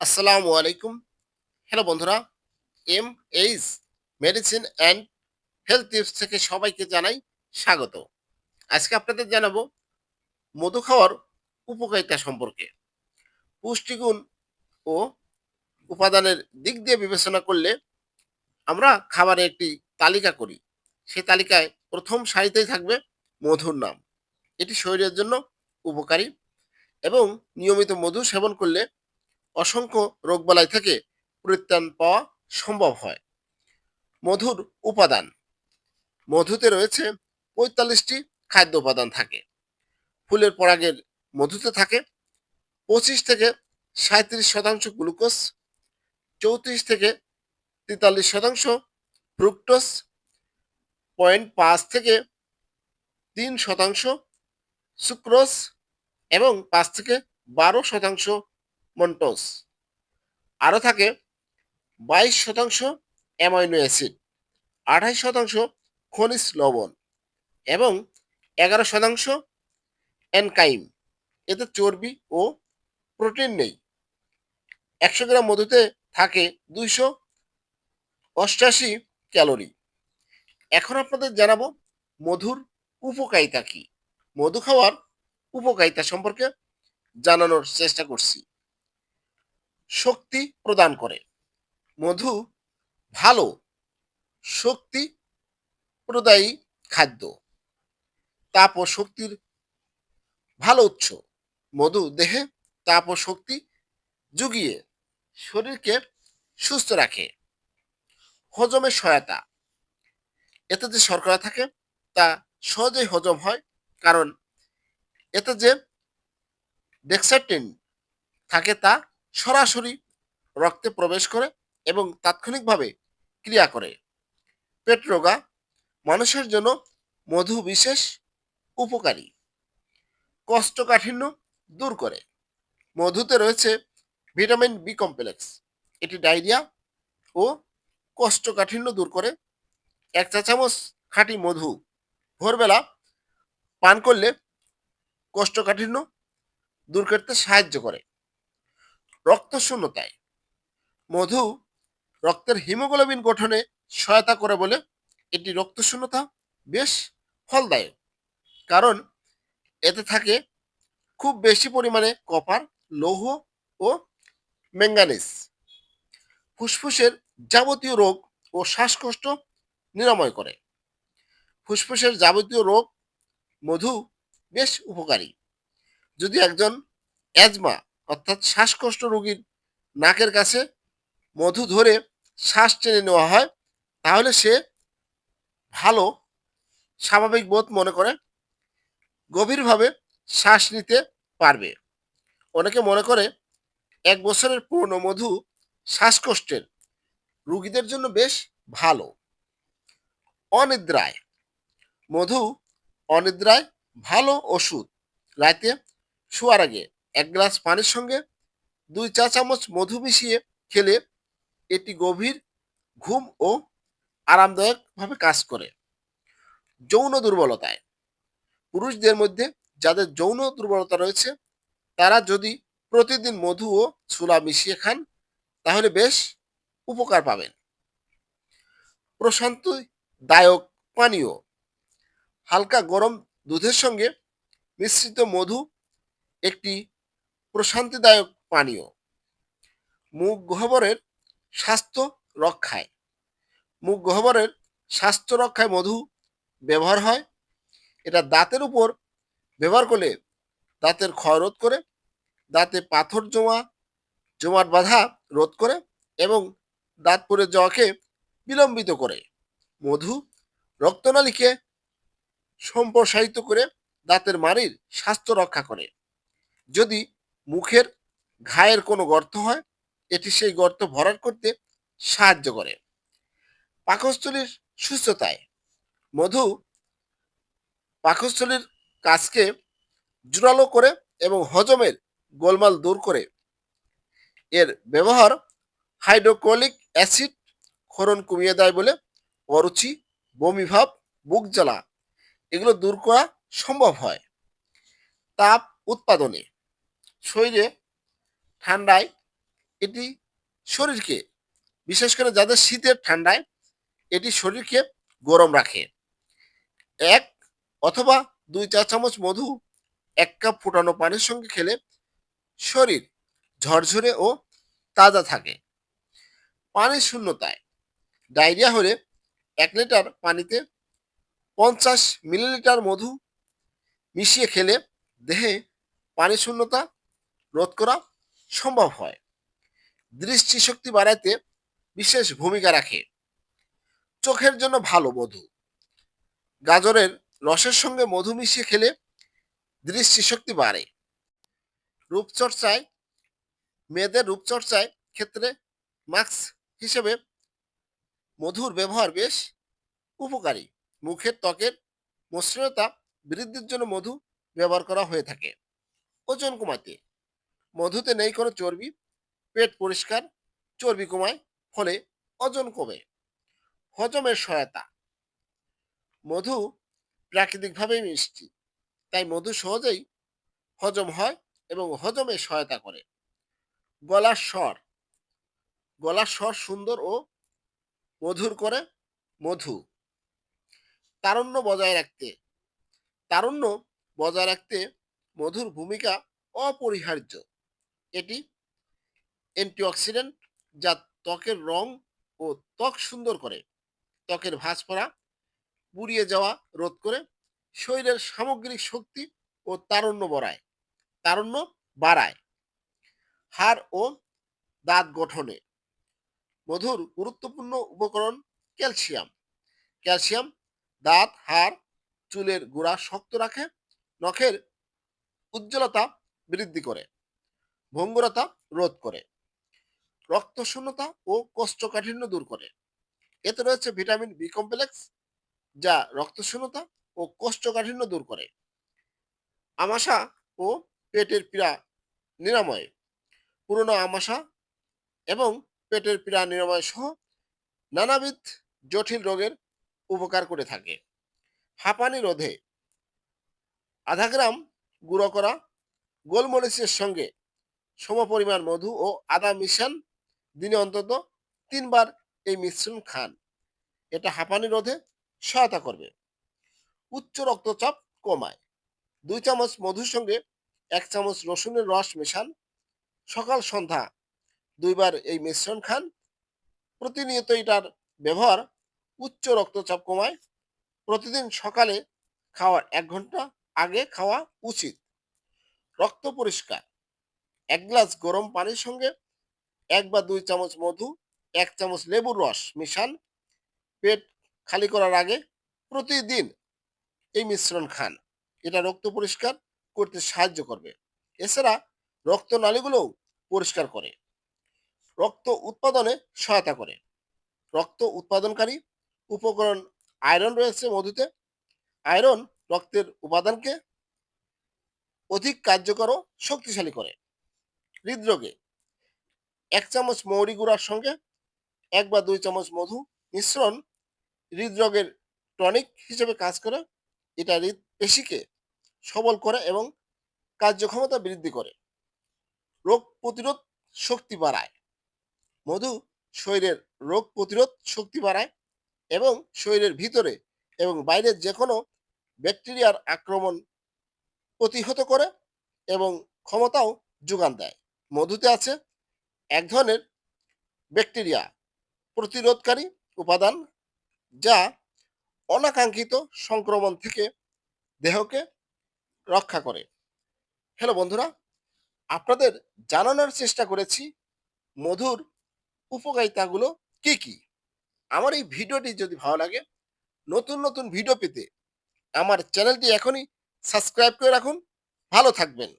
আসসালামু আলাইকুম। হ্যালো বন্ধুরা, M H medicine and health tips থেকে সবাইকে জানাই স্বাগত। আজকে আপনাদের জানাব মধু খাওয়ার উপকারিতা সম্পর্কে। পুষ্টিগুণ ও উপাদানের দিক দিয়ে বিবেচনা করলে আমরা খাবারের একটি তালিকা করি। সেই তালিকায় প্রথম সারিতেই থাকবে মধুর নাম। এটি শরীরের জন্য উপকারী এবং নিয়মিত মধু সেবন করলে অসংখ্য রোগবালাই থেকে পরিত্রাণ পাওয়া সম্ভব হয়। মধুর উপাদান। মধুতে রয়েছে পঁয়তাল্লিশটি খাদ্য উপাদান থাকে। ফুলের পরাগের মধুতে থাকে পঁচিশ থেকে সাঁত্রিশ শতাংশ গ্লুকোজ, চৌত্রিশ থেকে তেতাল্লিশ শতাংশ ফ্রুক্টোজ, পয়েন্ট পাঁচ থেকে তিন শতাংশ সুক্রোজ এবং পাঁচ থেকে বারো শতাংশ মন্টোস আরও থাকে, বাইশ শতাংশ অ্যামাইনো অ্যাসিড, আঠাশ শতাংশ খনিজ লবণ এবং এগারো শতাংশ এনকাইম এতে চর্বি ও প্রোটিন নেই। একশো গ্রাম মধুতে থাকে দুইশো অষ্টাশি ক্যালোরি। এখন আপনাদের জানাব মধুর উপকারিতা কি। মধু খাওয়ার উপকারিতা সম্পর্কে জানানোর চেষ্টা করছি। শক্তি প্রদান করে। মধু ভালো শক্তি প্রদায়ী খাদ্য। তাপ ও শক্তির ভালো উৎস। মধু দেহে তাপ ও শক্তি জুগিয়ে শরীরকে সুস্থ রাখে। হজমে সহায়তা। এতে যে শর্করা থাকে, তা সহজেই হজম হয়, কারণ এতে যে ডেক্সাটিন থাকে, তা সরাসরি রক্তে প্রবেশ করে এবং তাৎক্ষণিকভাবে ক্রিয়া করে। পেট রোগা মানুষের জন্য মধু বিশেষ উপকারী। কোষ্ঠকাঠিন্য দূর করে। মধুতে রয়েছে ভিটামিন বি কমপ্লেক্স। এটি ডায়রিয়া ও কোষ্ঠকাঠিন্য দূর করে। এক চা চামচ খাঁটি মধু ভোরবেলা পান করলে কোষ্ঠকাঠিন্য দূর করতে সাহায্য করে। রক্ত শূন্যতায় মধু রক্তের হিমোগ্লোবিন গঠনে সহায়তা করে বলে এটি রক্ত শূন্যতা বেশ ফলদায়ক। কারণ এতে থাকে খুব বেশি পরিমাণে কপার, লৌহ ও ম্যাঙ্গানিজ। ফুসফুসের যাবতীয় রোগ ও শ্বাসকষ্ট নিরাময় করে। ফুসফুসের যাবতীয় রোগ মধু বেশ উপকারী। যদি একজন অ্যাজমা অর্থাৎ শ্বাসকষ্ট রোগীর নাকের কাছে মধু ধরে শ্বাস টেনে নেওয়া হয়, তাহলে সে ভালো, স্বাভাবিক বোধ মনে করে, গভীরভাবে শ্বাস নিতে পারবে। অনেকে মনে করে এক বছরের পুরনো মধু শ্বাসকষ্টের রুগীদের জন্য বেশ ভালো। অনিদ্রায়, মধু অনিদ্রায় ভালো ওষুধ রাতে শোয়ার আগে এক গ্লাস পানির সঙ্গে দুই চা চামচ মধু মিশিয়ে খেলে এটি গভীর ঘুম ও আরামদায়কভাবে কাজ করে। যৌন দুর্বলতায়। পুরুষদের মধ্যে যাদের যৌন দুর্বলতা রয়েছে, তারা যদি প্রতিদিন মধু ও ছোলা মিশিয়ে খান, তাহলে বেশ উপকার পাবেন। প্রশান্তি দায়ক পানীয়। হালকা গরম দুধের সঙ্গে মিশ্রিত মধু একটি প্রশান্তিদায়ক পানীয়। মুখ গহ্বরের স্বাস্থ্য রক্ষায়। মুখ গহ্বরের স্বাস্থ্য রক্ষায় মধু ব্যবহার হয়। এটা দাঁতের উপর ব্যবহার করলে দাঁতের ক্ষয় রোধ করে, দাঁতে পাথর জমা, জমাট বাঁধা রোধ করে এবং দাঁত পড়ে যাওয়াকে বিলম্বিত করে। মধু রক্তনালীকে সম্প্রসারিত করে দাঁতের মাড়ির স্বাস্থ্য রক্ষা করে। যদি মুখের ঘায়ের কোনো গর্ত হয়, এটি সেই গর্ত ভরাট করতে সাহায্য করে। পাকস্থলীর সুস্থতায়। মধু পাকস্থলীর কাজকে জোরালো করে এবং হজমের গোলমাল দূর করে। এর ব্যবহার হাইড্রোক্লোরিক অ্যাসিড ক্ষরণ কমিয়ে দেয় বলে অরুচি বমিভাব বুক জ্বালা, এগুলো দূর করা সম্ভব হয়। তাপ উৎপাদনে। শরীরে, ঠান্ডায়, এটি শরীরকে, বিশেষ করে যাদের শীতের ঠান্ডায়, এটি শরীরকে গরম রাখে। এক অথবা দুই চা চামচ মধু, এক কাপ ফুটানো পানির সঙ্গে খেলে শরীর ঝরঝরে ও তাজা থাকে। পানির শূন্যতায়, ডায়রিয়া হলে এক লিটার পানিতে পঞ্চাশ মিলিলিটার মধু মিশিয়ে খেলে দেহে পানি শূন্যতা রোধ করা সম্ভব হয়। দৃষ্টিশক্তি বাড়াইতে বিশেষ ভূমিকা রাখে। চোখের জন্য ভালো মধু। গাজরের রসের সঙ্গে মধু মিশিয়ে খেলে দৃষ্টিশক্তি বাড়ে। রূপচর্চায়, মেয়েদের রূপচর্চায় ক্ষেত্রে মাস্ক হিসেবে মধুর ব্যবহার বেশ উপকারী। মুখের ত্বকের মসৃণতা বৃদ্ধির জন্য মধু ব্যবহার করা হয়ে থাকে। ওজন কমাতে মধুতে নেই কোনো চর্বি, পেট পরিষ্কার, চর্বি কমায়, ফলে ওজন কমে। হজমের সহায়তা। মধু প্রাকৃতিকভাবেই মিষ্টি, তাই মধু সহজেই হজম হয় এবং হজমে সহায়তা করে। গলার স্বর। গলার স্বর সুন্দর ও মধুর করে মধু। তারুণ্য বজায় রাখতে। তারুণ্য বজায় রাখতে মধুর ভূমিকা অপরিহার্য। এটি অ্যান্টিঅক্সিডেন্ট যা ত্বকের রং ও ত্বক সুন্দর করে। ত্বকের ভাঁজ পড়া পুড়িয়ে যাওয়া রোধ করে শরীরের সামগ্রিক শক্তি ও তারুণ্য বাড়ায়। তারুণ্য বাড়ায়। হাড় ও দাঁত গঠনে মধুর গুরুত্বপূর্ণ উপকরণ ক্যালসিয়াম। ক্যালসিয়াম দাঁত, হাড়, চুলের গোড়া শক্ত রাখে, নখের উজ্জ্বলতা বৃদ্ধি করে। ভঙ্গুরতা রোধ করে রক্ত শূন্যতা ও কোষ্ঠকাঠিন্য দূর করে। এতে রয়েছে ভিটামিন বি কমপ্লেক্স, যা রক্ত শূন্যতা ও কোষ্ঠকাঠিন্য দূর করে। আমাশা ও পেটের পীড়া নিরাময়, পুরনো আমাশা এবং পেটের পীড়া নিরাময় সহ নানাবিধ জটিল রোগের উপকার করে থাকে। হাঁপানি রোধে আধা গ্রাম গুঁড়ো করা গোলমরিচের সঙ্গে সমপরিমাণ মধু ও আদা মিশান দিনে অন্তত তিনবার এই মিশ্রণ খান। এটা হাঁপানি রোধে সহায়তা করবে। উচ্চ রক্তচাপ কমায়। দুই চামচ মধুর সঙ্গে এক চামচ রসুনের রস মেশান। সকাল, সন্ধ্যা দুইবার এই মিশ্রণ খান। প্রতিনিয়ত এটার ব্যবহার উচ্চ রক্তচাপ কমায়। প্রতিদিন সকালে খাওয়ার এক ঘণ্টা আগে খাওয়া উচিত। রক্ত পরিষ্কার। এক গ্লাস গরম পানির সঙ্গে এক বা দুই চামচ মধু, এক চামচ লেবুর রস মিশান। পেট খালি করার আগে প্রতিদিন এই মিশ্রণ খান। এটা রক্ত পরিষ্কার করতে সাহায্য করবে। এছাড়া রক্তনালীগুলোও পরিষ্কার করে। রক্ত উৎপাদনে সহায়তা করে। রক্ত উৎপাদনকারী উপকরণ আয়রন রয়েছে মধুতে। আয়রন রক্তের উপাদানকে অধিক কার্যকর ও শক্তিশালী করে। হৃদরোগে। এক চামচ মৌরি গুঁড়ার সঙ্গে এক বা দুই চামচ মধু মিশ্রণ হৃদরোগের টনিক হিসেবে কাজ করে। এটা হৃদ পেশিকে সবল করে এবং কার্যক্ষমতা বৃদ্ধি করে। রোগ প্রতিরোধ শক্তি বাড়ায়। মধু শরীরের রোগ প্রতিরোধ শক্তি বাড়ায় এবং শরীরের ভিতরে এবং বাইরের যে কোনো ব্যাকটেরিয়ার আক্রমণ প্রতিহত করে এবং ক্ষমতাও যোগান দেয়। মধুতে আছে এক ধরনের ব্যাকটেরিয়া প্রতিরোধকারী উপাদান যা অনাকাঙ্ক্ষিত সংক্রমণ থেকে দেহকে রক্ষা করে। হ্যালো বন্ধুরা, আপনাদের জানানোর চেষ্টা করেছি মধুর উপকারিতাগুলো কি কি? আমার এই ভিডিওটি যদি ভালো লাগে, নতুন নতুন ভিডিও পেতে আমার চ্যানেলটি এখনই সাবস্ক্রাইব করে রাখুন। ভালো থাকবেন।